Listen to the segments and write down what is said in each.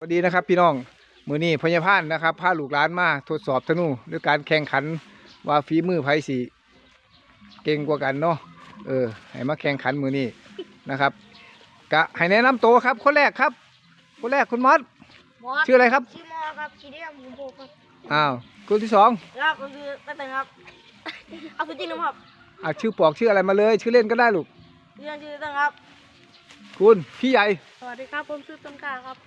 สวัสดีนะครับพี่น้องมือนี้พญาพานนะครับพาลูกหลานมาทดสอบธนูด้วยการแข่งขันว่าฝีมือไผสีเก่งกว่ากันเนาะเออให้มาแข่งขันมือนี้นะครับกะให้แนะนำตัวครับ คนแรกครับ คนแรกคุณมอสมอสชื่ออะไรครับชื่อมอสครับชื่อเรียกหมูโบครับอ้าวคนที่สองครับก็คือตั้งแต่ครับเอาสุดจริงนะครับอ่าชื่อปอกชื่ออะไรมาเลย ชื่อเล่นก็ได้ลูกเรียนชื่อตั้งครับ คุณพี่ใหญ่สวัสดีครับผมชื่อต้นกล้าครับ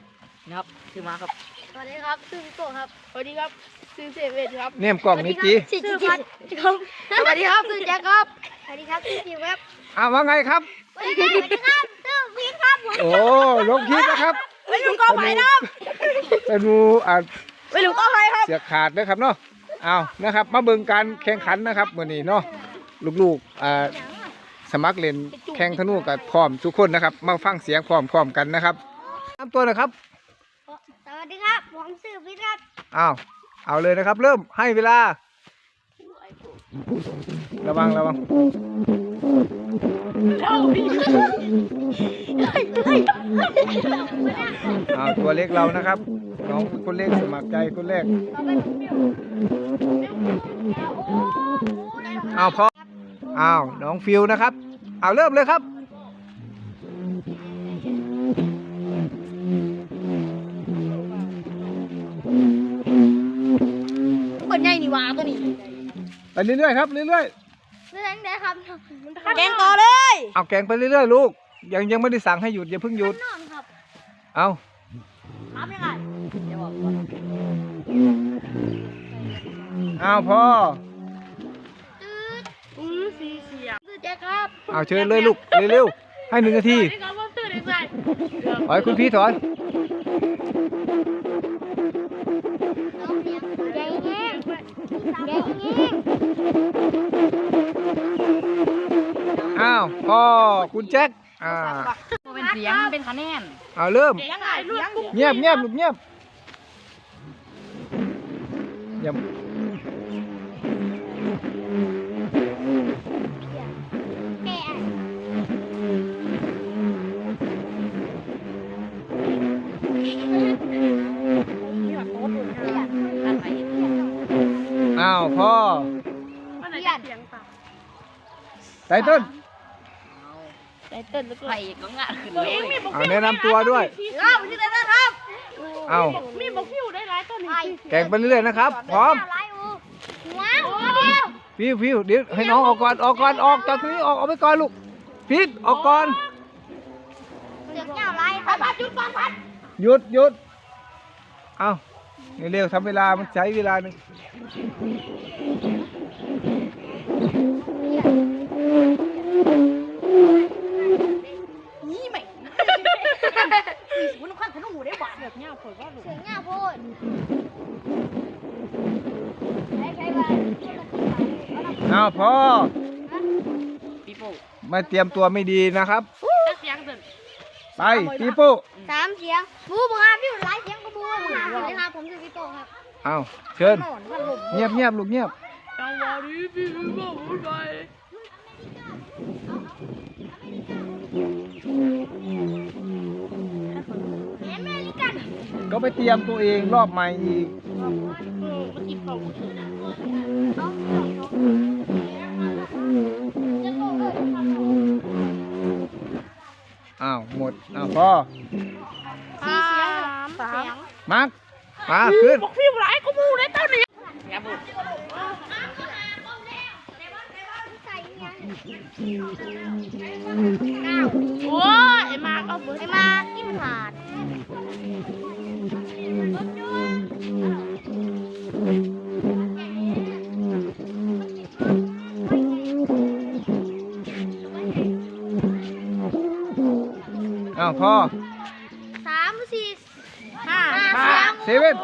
ครับชื่อมาครับสวัสดีครับชื่อพี่โกครับสวัสดีครับชื่อเซเว่นครับเนมกล่องนี้จีชื่อพัดครับสวัสดีครับชื่อแจ็คครับสวัสดีครับชื่อจิวครับอ้าวว่าไงครับสวัสดีครับสวัสดีครับชื่อพีทครับโอ้ลงคลิปนะครับไม่รู้ก็ไปครับธนูอ่าไม่รู้ก็ไปครับเสียขาดนะครับเนาะเอานะครับ มาเบิ่งการแข่งขันนะครับมื้อนี้เนาะลูกๆอ่าสมัครเล่นแข่งธนูกับพร้อมทุกคนนะครับ มาฟังเสียงพร้อมๆกันนะครับตามตัวนะครับส วัสดีครับ ผมชื่อพีทครับอ้าวเอาเลยนะครับ เริ่มให้เวลา ระวังระวังอ้าวตัวเล็กเรานะครับ น้องคนเล็กสมัครใจคนแรกอ้าวพออ้าวน้องฟิวนะครับ เอาเริ่มเลยครับ นใหญ่นี่วาตัวนี้ไปเรื่อยๆครับเรื่อยเรื่องได้ครับแกงต่อเลยๆเอาแกงไปเรื่อยๆลูก ยังยังไม่ได้สั่งให้หยุดอย่าเพิ่งหยุด นอนครับเอาทำยังไงเดี๋ยวบอกเอาพออือสีเสียคือแจ็คครับเอาเชิญเลยลูกเร็วๆให้หนึ่งนาที นี่ครับผมตื่นได้ไงถอยคุณพี่ถอย อ้าวพ่อคุณแจ็คอ่าเป็นเสียงเป็นคะแนนเอาเริ่มยังไงลูกเงียบเงียบลูกเงียบเงียบแกอ้าวพ่อมันไหนจะเสียงต่ไตเติ้ลำ ไตเติ้ลแล้วก็ไปก็งานขึ้นเลยเอาแนะนำตัวด้วยครับชื่อไตเติ้ลครับเอา มีบอกพี่อยู่ได้หลายต้นนี่แกงไปเรื่อยๆนะครับ พร้อมว้าวเดียวฟิวฟิวเดี๋ยวให้น้องออกก่อนออกก่อนออกจากตรงนี้ออกออกไปก่อนลูกพีทออกก่อน เสียงเจ้าไรพัดพัดจุดพัดพัดหยุดหยุด เอาเร็วๆทำเวลา มันใช้เวลาหนึ่ง นี่ไหม คุณขั้นขนมหมูได้หวานแบบเนี้ยเผยว่าเสียงเงาโพดใช้ใช้ไปเอาพ่อปีโป้ไม่เตรียมตัวไม่ดีนะครับเสียงเดินไปปีโป้สามเสียงบูบังคับพี่หลายเสียงก็บูบังคับเลยครับผมชื่อพี่โตครับเอาเชิญ นอนพัดลมเงียบเงียบลูกเงียบ จังหวะนี้พี่โป้พูดไป ก็ไปเตรียมตัวเองรอบใหม่อีก อ้าว หมด อ้าวพ่อ สี่เสียงสามเสียงมาร์คมาขึ้นพี่หลายก็บูได้ต้นนี้งับบุ โอ้ยไอ้มาเอาเบอร์ไอ้มากินขาดอ้าวพ่อสามสี่ห้าเซเว่น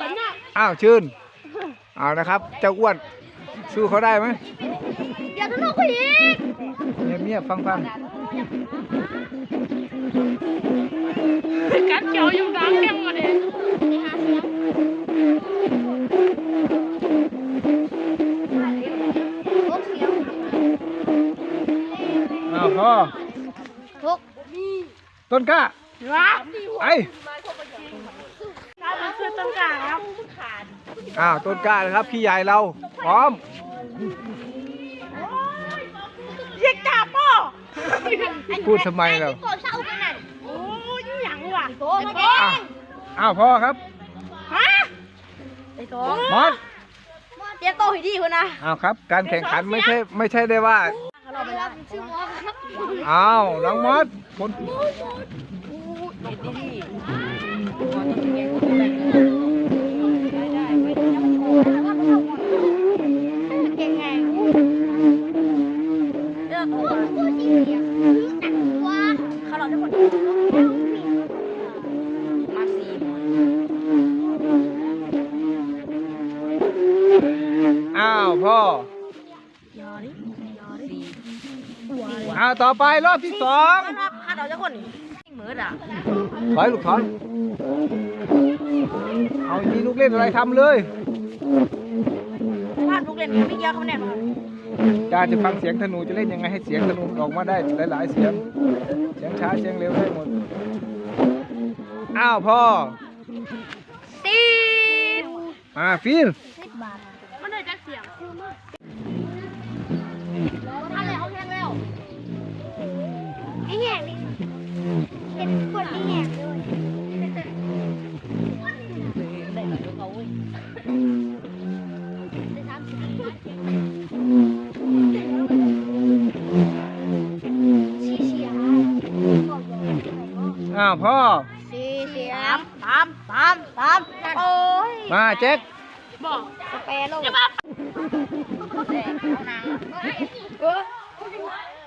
ปัญญาอ้าวชื่นเอานะครับเจ้าอ้วน สู้เขาได้ไหมอย่าทะเลาะกันอีกเงียบเงียบฟังฟังกัดเจียวอยู่ดังแก้มมาเด็ห้าเสียงหกเสียงอ้าวพ่อหกต้นกล้าว้าไอ้ครับมันคือต้นกล้าครับอ้าวต้นกล้านะครับพี่ใหญ่เรา พร้อมเรียกจ่าป่อพูดทำไมเราโกเช่ากันนั่นโอ้ยหยังว่ะโตมาอ้าวอ้าวพ่อครับฮะไอ้โตมอสเรียกโตให้ดีคนนะอ้าวครับ การแข่งขันไม่ใช่ไม่ใช่ได้ว่าเราไปแล้วชื่อมอครับอ้าวน้องมอสคนเก่งไงเลือกตัวผู้ที่เสียงหนักกว่าเขาเราจะหมดมาสี อ้าวพ่อย อดิยอดิ อ้าวต่อไปรอบที่สองครับข้าเราจะคนเหมือนอะถอยลูกถอยเอามีลูกเล่นอะไรทำเลยวาดลูกเล่นไม่เยอะเขาแน่นอนจาจะฟังเสียงธนูจะเล่นยังไงให้เสียงธนูออกมาได้หลายๆเสียง เสียงช้าเสียงเร็วได้หมด อ้าวพ่อสิบมาฟิลสิบบาทมันได้จักเสียงท่านเลยเขาแข่ง เป็นคนที่แหงด้วยสี่เสียงอ้าวพ่อ สี่เสียงสามสามสามโอ้ยมาแจ็คบอกสเปรย์ลงเออโอ้ยเสือ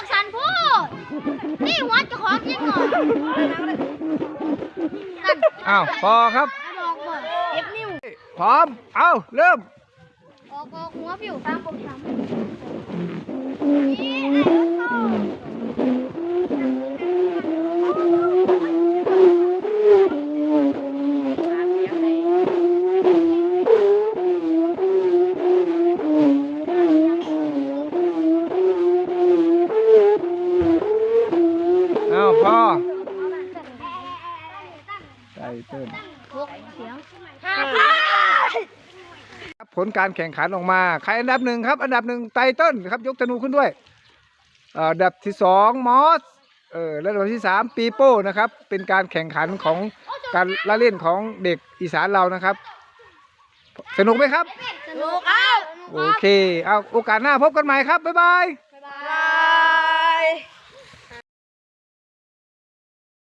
กสันพูดนี่วัดจะของจริงเหรอนั่นอ้าวพอครับบอกบ่เก็บนิ้วพร้อม เอาเริ่ม ออกออกหัวผิวตามผมทำนี่ไอ้รถเข้า เต้นหกเสียงห้าครับผลการแข่งขันออกมาใครอันดับหนึ่งครับอันดับหนึ่งไตเติ้ลครับยกธนูขึ้นด้วยเอ่ออันดับที่สองมอสเออและอันดับที่สามปีโป้นะครับเป็นการแข่งขันของการละเล่นของเด็กอีสานเรานะครับ สนุกไหมครับ สนุกเอาโอเค เอาโอกาสหน้าพบกันใหม่ครับ บ๊ายบาย